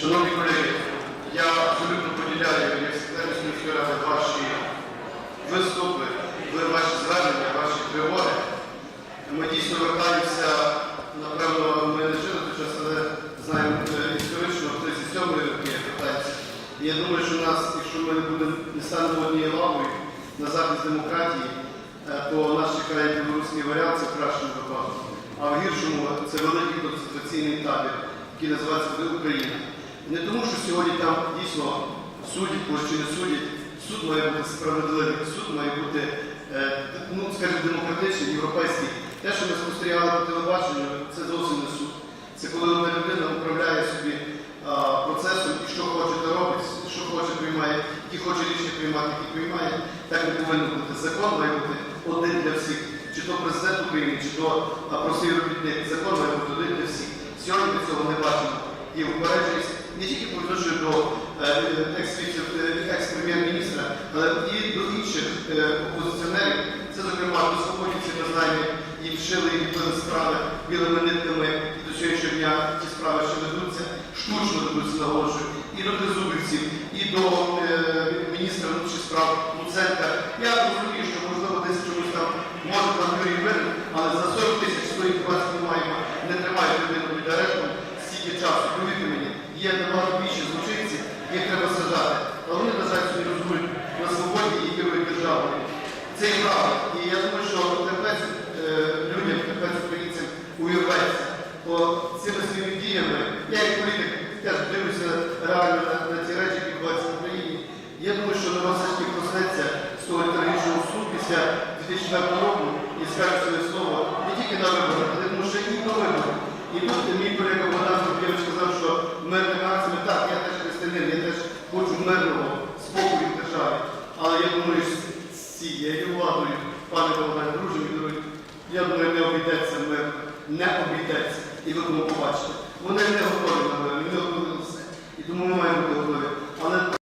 Шановні колеги, я абсолютно поділяю як секретар міської ради ваші виступи, ваші звернення, ваші тривоги. Ми дійсно вертаємося, напевно, ми не жили той час, але знаємо е, історично, в 37-ї роки вертаємося. І я думаю, що нас, якщо ми не будемо не станемо однією лавою на захист демократії, е, то нас чекає білоруський варіант, це в випадку. А в гіршому це великий концентраційний табір, який називається «Ви Україна. Не тому, що сьогодні там дійсно судять, когось чи не судять, суд має бути справедливий, суд має бути, е, ну, скажімо, демократичний, європейський. Те, що ми спостерігали по телебаченню, це зовсім не суд. Це коли одна людина управляє собі процесом і що хоче, то робить, що хоче, приймає, які хоче рішення приймати, які приймає. Так не повинно бути. Закон має бути один для всіх. Чи то президент України, чи то простий робітник. Закон має бути один для всіх. Сьогодні ми цього не бачимо. І упередженість не тільки по відношенню до е, е, екс-прем'єр-міністра, але і до інших е, опозиціонерів. Це, зокрема, до свободівців ми знаємо, і вшили і відбили справи білими нитками, і до сьогоднішнього дня ці справи ще ведуться, штучно ведуться наголошую, і до тризубівців, і до міністра внутрішніх справ Луценка. Я розумію, є набагато більше злочинців, їх треба сажати. Але вони, на жаль, сьогодні розуміють на свободі і керують державою. Це і правда. І я думаю, що терпець людям, терпець українцям увірветься. Бо цими своїми діями, я як політик теж дивлюся реально на, на ті речі, які відбуваються в Україні. Я думаю, що народ все ж таки проснеться з того трагічного суду після 2004 року і скаже своє слово не тільки на виборах, але тому що і до виборів. І тут мій колега Богдан Копєвич сказав, що мирними акціями, так, я теж християнин, я теж хочу мирного спокою в державі. Але я думаю, що з цією владою, пане Богдане, друже мій дорогі, я думаю, не обійдеться мир, не обійдеться. І ви тому побачите. Вони не